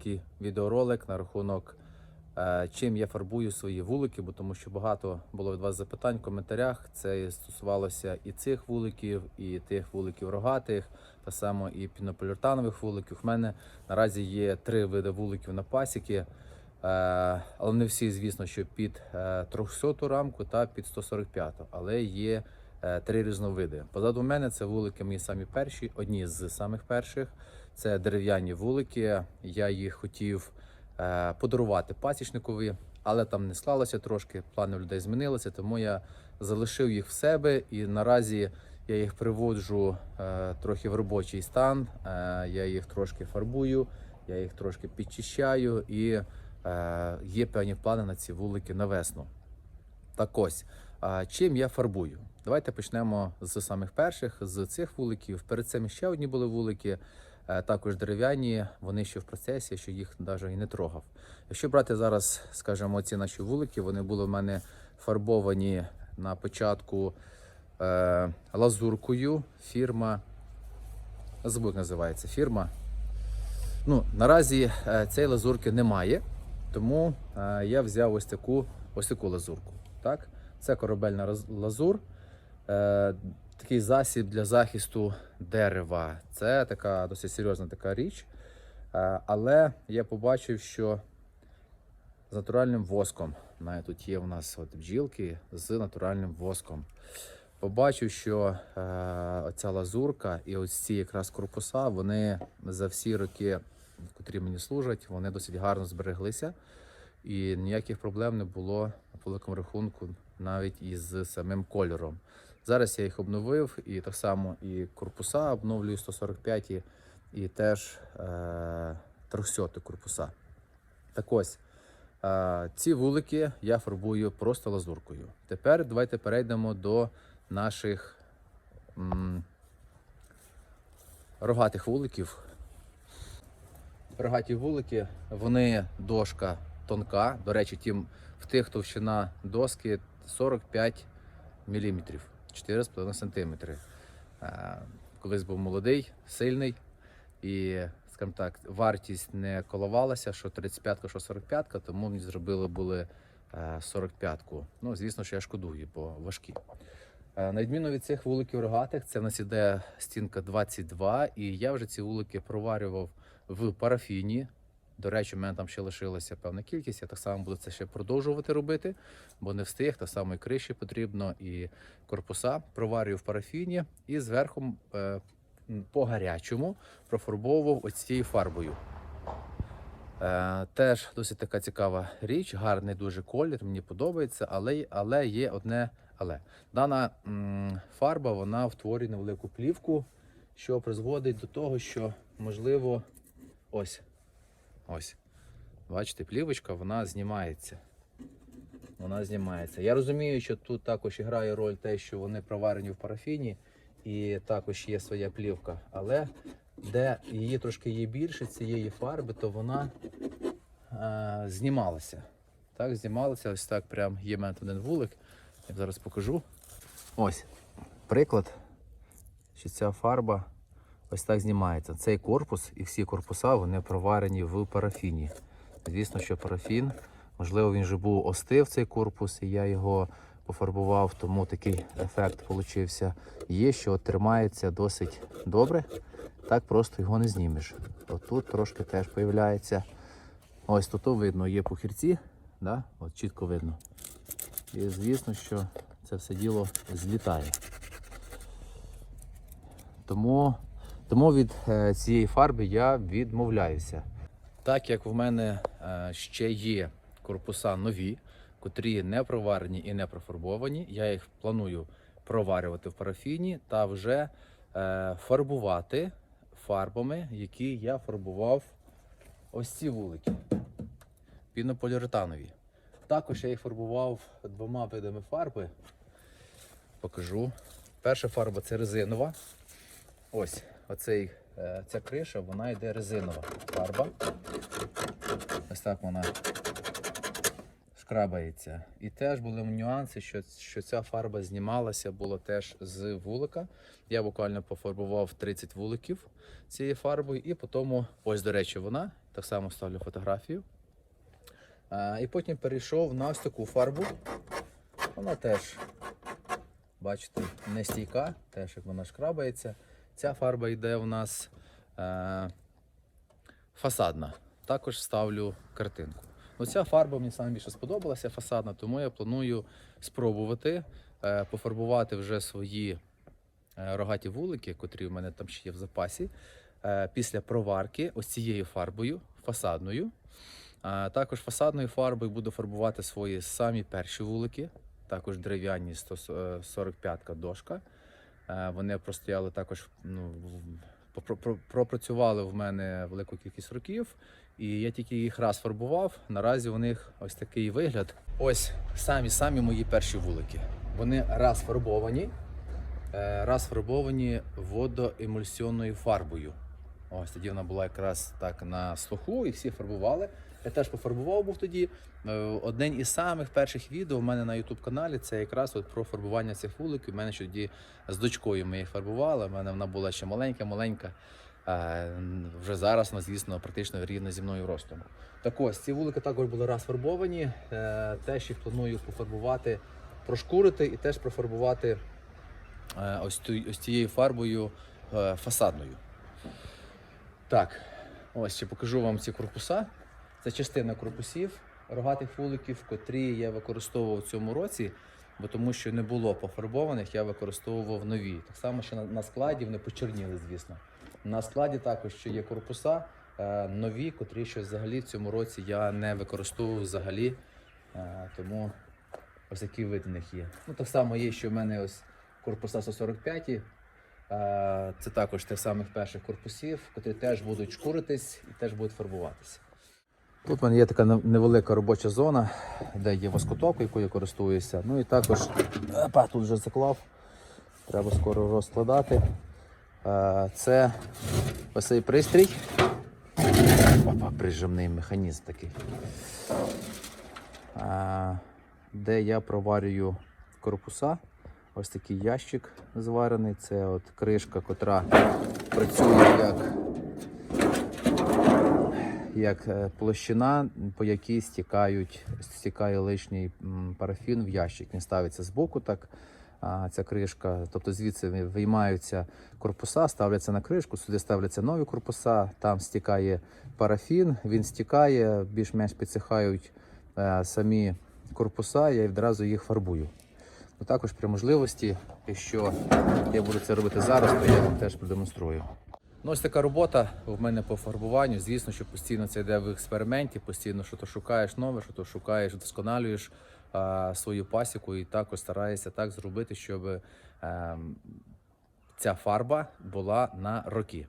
невеликий відеоролик на рахунок, е, чим я фарбую свої вулики, бо тому що багато було від вас запитань в коментарях. Це стосувалося і цих вуликів, і тих вуликів рогатих, та само і пінополіуретанових вуликів. У мене наразі є три види вуликів на пасіки. Е, але не всі, звісно, що під е, 300 рамку та під 145, але є е, три різновиди. Позаду мене це вулики мої самі перші, одні з самих перших. Це дерев'яні вулики. Я їх хотів е, подарувати пасічникові, але там не склалося трошки. Плани людей змінилися, тому я залишив їх в себе і наразі я їх приводжу е, трохи в робочий стан. Е, я їх трошки фарбую, я їх трошки підчищаю і е, є певні плани на ці вулики на весну. Так ось, а чим я фарбую? Давайте почнемо з самих перших, з цих вуликів. Перед цим ще одні були вулики, е, також дерев'яні, вони ще в процесі, що їх навіть і не трогав. Якщо брати зараз, скажімо, ці наші вулики, вони були в мене фарбовані на початку е, лазуркою. Фірма, забув, називається фірма. Ну, наразі е, цієї лазурки немає, тому е, я взяв ось таку, ось таку лазурку. Так? Це корабельна лазур, е, такий засіб для захисту дерева. Це така досить серйозна така річ. Е, але я побачив, що з натуральним воском. Навіть тут є у нас от бджілки з натуральним воском. Побачив, що е, оця лазурка і ось ці якраз корпуса, вони за всі роки, котрі мені служать, вони досить гарно збереглися. І ніяких проблем не було на великому рахунку навіть із самим кольором. Зараз я їх обновив і так само і корпуса обновлюю 145 і теж е, 300 корпуса. Так ось, е, ці вулики я фарбую просто лазуркою. Тепер давайте перейдемо до наших м, рогатих вуликів. Рогаті вулики, вони дошка тонка. До речі, тим, в тих товщина доски 45 мм, 4,5 см. Е, Колись був молодий, сильний і, скажімо так, вартість не коливалася, що 35-ка, що 45-ка, тому мені зробили були е, 45-ку. Ну, звісно, що я шкодую, бо важкі. Е, На відміну від цих вуликів рогатих, це в нас іде стінка 22, і я вже ці вулики проварював в парафіні. До речі, в мене там ще лишилася певна кількість. Я так само буду це ще продовжувати робити, бо не встиг. Так само і криші потрібно, і корпуса проварюю в парафіні і зверху е, по гарячому профарбовував ось цією фарбою. Е, теж досить така цікава річ, гарний дуже колір, мені подобається, але, але є одне але. Дана м, фарба вона втворює невелику плівку, що призводить до того, що можливо ось. Ось. Бачите, плівочка вона знімається. Вона знімається. Я розумію, що тут також грає роль те, що вони проварені в парафіні, і також є своя плівка. Але де її трошки є більше цієї фарби, то вона е, знімалася. Так, знімалася. Ось так прям є в один вулик. Я зараз покажу. Ось приклад, що ця фарба ось так знімається. Цей корпус і всі корпуса вони проварені в парафіні. Звісно, що парафін, можливо, він вже був остив цей корпус, і я його пофарбував, тому такий ефект получився. Є, що тримається досить добре, так просто його не знімеш. Отут трошки теж появляється. Ось тут видно, є пухірці, да? От чітко видно. І звісно, що це все діло злітає. Тому, тому від е, цієї фарби я відмовляюся. Так як в мене е, ще є корпуса нові, котрі не проварені і не профарбовані, я їх планую проварювати в парафіні та вже е, фарбувати фарбами, які я фарбував ось ці вулики пінополіуретанові. Також я їх фарбував двома видами фарби. Покажу. Перша фарба це резинова. Ось оцей, е, ця криша, вона йде резинова фарба. Ось так вона шкрабається. І теж були нюанси, що, що ця фарба знімалася було теж з вулика. Я буквально пофарбував 30 вуликів цією фарбою, і потім, ось, до речі, вона. Так само ставлю фотографію. І потім перейшов на ось таку фарбу. Вона теж, бачите, не стійка, теж як вона шкрабається. Ця фарба йде у нас е, фасадна. Також ставлю картинку. Ну, ця фарба мені саме більше сподобалася, фасадна, тому я планую спробувати е, пофарбувати вже свої е, рогаті вулики, котрі в мене там ще є в запасі, е, після проварки ось цією фарбою, фасадною. А також фасадною фарбою буду фарбувати свої самі перші вулики, також дерев'яні 145-ка дошка. Е, Вони простояли також, ну, пропрацювали в мене велику кількість років, і я тільки їх раз фарбував. Наразі у них ось такий вигляд. Ось самі самі мої перші вулики. Вони раз фарбовані, е, раз фарбовані водоемульсіонною фарбою. Ось тоді вона була якраз так на слуху, і всі фарбували. Я теж пофарбував був тоді. Е, Один із самих перших відео в мене на YouTube каналі це якраз от про фарбування цих вуликів. У мене ще тоді з дочкою ми їх фарбували. У мене вона була ще маленька, маленька. Е, Вже зараз вона, звісно, практично рівна зі мною ростом. Так ось, ці вулики також були раз фарбовані. Е, Теж їх планую пофарбувати, прошкурити і теж профарбувати ось, цією фарбою фасадною. Так, ось ще покажу вам ці корпуса. Це частина корпусів рогатих вуликів, котрі я використовував у цьому році, бо тому що не було пофарбованих, я використовував нові. Так само, що на, складі вони почерніли, звісно. На складі також ще є корпуса е, нові, котрі ще взагалі в цьому році я не використовував взагалі. Е, тому ось такий вид у них є. Ну, так само є, що в мене ось корпуса 145. Е, Це також тих самих перших корпусів, котрі теж будуть шкуритись і теж будуть фарбуватися. Тут в мене є така невелика робоча зона, де є воскоток, якою я користуюся. Ну і також опа, тут вже заклав. Треба скоро розкладати. Е, Це ось цей пристрій. Опа, прижимний механізм такий. Е, Де я проварюю корпуса. Ось такий ящик зварений. Це от кришка, котра працює як як е, площина, по якій стікають, стікає лишній парафін в ящик. Він ставиться збоку, так ця кришка. Тобто звідси виймаються корпуса, ставляться на кришку, сюди ставляться нові корпуса, там стікає парафін, він стікає, більш-менш підсихають е, самі корпуса, я відразу їх фарбую. Також при можливості, якщо я буду це робити зараз, то я вам теж продемонструю. Ну, ось така робота в мене по фарбуванню. Звісно, що постійно це йде в експерименті, постійно що то шукаєш нове, що то шукаєш, вдосконалюєш а, свою пасіку і також стараєшся так зробити, щоб ем, ця фарба була на роки.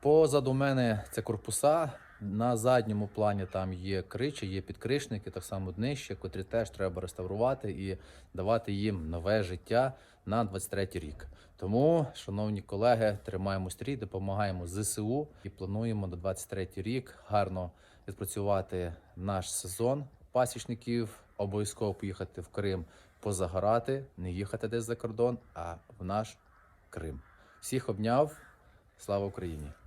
Позаду мене це корпуса. На задньому плані там є кричі, є підкришники, так само днище, котрі теж треба реставрувати і давати їм нове життя на 23 рік. Тому, шановні колеги, тримаємо стрій, допомагаємо ЗСУ і плануємо на 23 рік гарно відпрацювати наш сезон пасічників. Обов'язково поїхати в Крим позагорати, не їхати десь за кордон, а в наш Крим. Всіх обняв. Слава Україні!